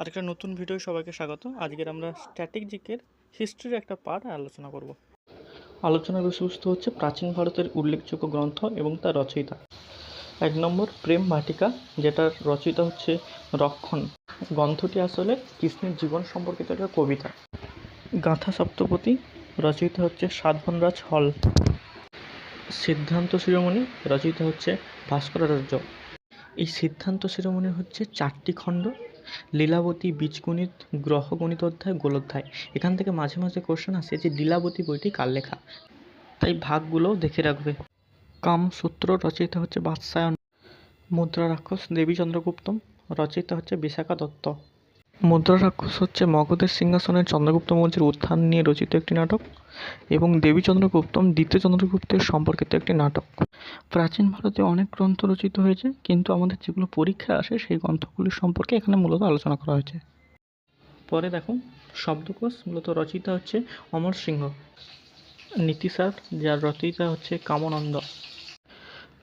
আরেকটা নতুন ভিডিও সবাইকে স্বাগত। আজকের আমরা স্ট্যাটিক জিকের হিস্ট্রির একটা পার্ট আলোচনা করব। আলোচনার বিষয়বস্তু হচ্ছে প্রাচীন ভারতের উল্লেখযোগ্য গ্রন্থ এবং তার রচয়িতা। এক নম্বর, প্রেম ভাটিকা যেটার রচয়িতা হচ্ছে রক্ষণ। গ্রন্থটি আসলে কৃষ্ণের জীবন সম্পর্কিত একটা কবিতা। গাঁথা সপ্তপদী রচয়িতা হচ্ছে সাধনরাজ হল। সিদ্ধান্ত শিরোমণি, রচয়িতা হচ্ছে ভাস্কর ভাস্করাচার্য। এই সিদ্ধান্ত শিরোমণি হচ্ছে চারটি খণ্ড। লীলাবতী বীজগণিত, গ্রহগণিত অধ্যায়, গোলোধ্যায়। এখান থেকে মাঝে মাঝে কোশ্চেন আসে যে লীলাবতী বইটি কার লেখা? তাই ভাগগুলোও দেখে রাখবে। কামসূত্র রচয়িতা হচ্ছে বাৎসায়ন। মুদ্রা রাক্ষস দেবী চন্দ্রগুপ্তম রচয়িতা হচ্ছে বিশাখা দত্ত। মুদ্রা রাক্ষস হচ্ছে মগধের সিংহাসনের চন্দ্রগুপ্ত মৌর্যের উত্থান নিয়ে রচিত একটি নাটক। এবং দেবী চন্দ্রগুপ্তম, দ্বিতীয় চন্দ্রগুপ্তের সম্পর্কিত একটি নাটক। প্রাচীন ভারতে অনেক গ্রন্থ রচিত হয়েছে, কিন্তু আমাদের যেগুলো পরীক্ষায় আসে সেই গ্রন্থগুলির সম্পর্কে এখানে মূলত আলোচনা করা হয়েছে। পরে দেখো, শব্দকোষ মূলত রচিতা হচ্ছে অমর সিংহ। নীতিসার যার রচয়িতা হচ্ছে কামানন্দ।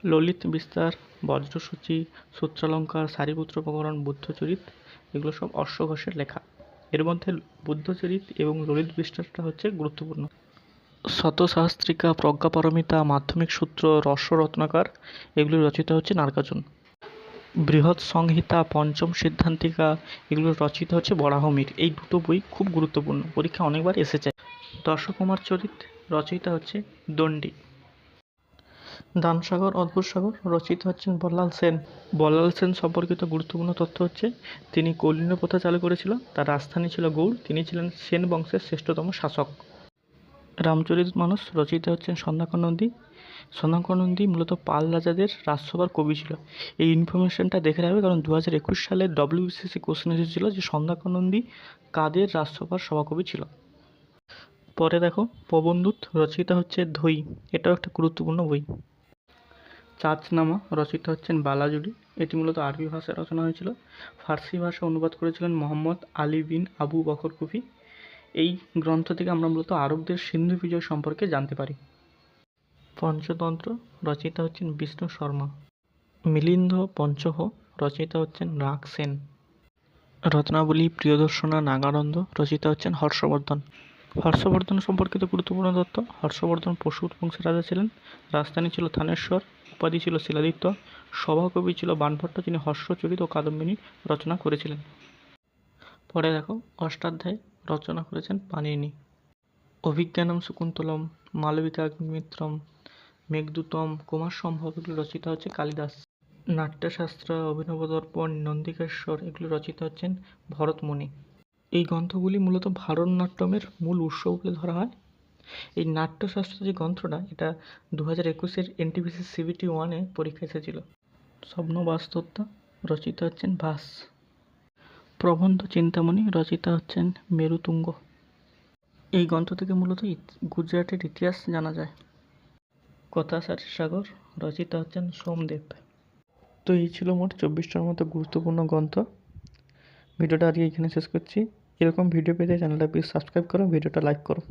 ললিত বিস্তার, বজ্রসূচি, সূত্রালঙ্কার, সারিপুত্র প্রকরণ, বুদ্ধচরিত, এগুলো সব অশ্বঘোষের লেখা। এর মধ্যে বুদ্ধচরিত এবং ললিত বিস্তারটা হচ্ছে গুরুত্বপূর্ণ। শতসহস্ত্রিকা প্রজ্ঞাপারমিতা মাধ্যমিক সূত্র রস্যরত্নাকার এগুলি রচিত হচ্ছে নার্গার্জুন বৃহৎ সংহিতা পঞ্চম সিদ্ধান্তিকা এগুলো রচিত হচ্ছে বরাহমির। এই দুটো বই খুব গুরুত্বপূর্ণ, পরীক্ষা অনেকবার এসেছে। দর্শকুমার চরিত রচয়িতা হচ্ছে দণ্ডী। দানসাগর অদ্ভুত সাগর রচিত হচ্ছেন বল্লাল সেন। বল্লাল সেন সম্পর্কিত গুরুত্বপূর্ণ তথ্য হচ্ছে, তিনি কৌলিন্য প্রথা চালু করেছিল, তার রাজধানী ছিল গৌড়, তিনি ছিলেন সেন বংশের শ্রেষ্ঠতম শাসক। রামচরিত মানস রচয়িতা হচ্ছেন সন্ধ্যাকর নন্দী। সন্ধ্যাকর নন্দী মূলত পাল রাজাদের রাজসভার কবি ছিল। এই ইনফরমেশনটা দেখে রাখবে কারণ দু হাজার একুশ সালে ডব্লিউবিসিসি কোশ্চেন এসেছিল যে সন্ধ্যাকর নন্দী কাদের রাজসভার সভাকবি ছিল। পরে দেখো পবনদূত রচয়িতা হচ্ছে ধৈ এটাও একটা গুরুত্বপূর্ণ বই। চাচনামা রচিত হচ্ছেন বালাজুরি এটি মূলত আরবি ভাষায় রচনা হয়েছিল। ফার্সি ভাষা অনুবাদ করেছিলেন মোহাম্মদ আলী বিন আবু বকর কুফি। এই গ্রন্থ থেকে আমরা মূলত আরবদের সিন্ধু বিজয় সম্পর্কে জানতে পারি। পঞ্চতন্ত্র রচয়িতা হচ্ছেন বিষ্ণু শর্মা। মিলিন্দ পঞ্চহ রচয়িতা হচ্ছেন রাগ সেন রত্নাবলী প্রিয়দর্শনা নাগানন্দ রচয়িতা হচ্ছেন হর্ষবর্ধন। হর্ষবর্ধন সম্পর্কিত গুরুত্বপূর্ণ তথ্য হর্ষবর্ধন পশুর বংশের রাজা ছিলেন। রাজধানী ছিল থানেশ্বর, উপাধি ছিল শিলাদিত্য, সভাকবি ছিল বানভট্ট, যিনি হর্ষচরিত ও কাদম্বিনী রচনা করেছিলেন। পরে দেখো অষ্টাধ্যায় রচনা করেছেন পাণিনি অভিজ্ঞানম শকুন্তলম মালবিকাগ্নিমিত্রম মেঘদূতম কুমার সম্ভব এগুলো রচিত হচ্ছে কালিদাস। নাট্যশাস্ত্র, অভিনবদর্পণ, নন্দিকেশ্বর এগুলো রচিত হচ্ছেন ভরতমণি এই গ্রন্থগুলি মূলত ভারতনাট্যমের মূল উৎস বলে ধরা হয়। এই নাট্যশাস্ত্র যে গ্রন্থটা, এটা দু হাজার একুশের এনটিপিসি সিবিটি ওয়ানে পরীক্ষা এসেছিল। স্বপ্ন বাস্তবতা রচিত হচ্ছেন ভাস। প্রবন্ধ চিন্তামণি রচিতা হচ্ছেন মেরুতুঙ্গ। এই গ্রন্থ থেকে মূলত গুজরাটের ইতিহাস জানা যায়। কথাসার সাগর, রচিতা হচ্ছেন সোমদেব। তো এই ছিল মোট চব্বিশটার মতো গুরুত্বপূর্ণ গ্রন্থ। ভিডিওটা আজকে এখানে শেষ করছি। এরকম ভিডিও পেতে চ্যানেলটা প্লিজ সাবস্ক্রাইব করো, ভিডিওটা লাইক করো।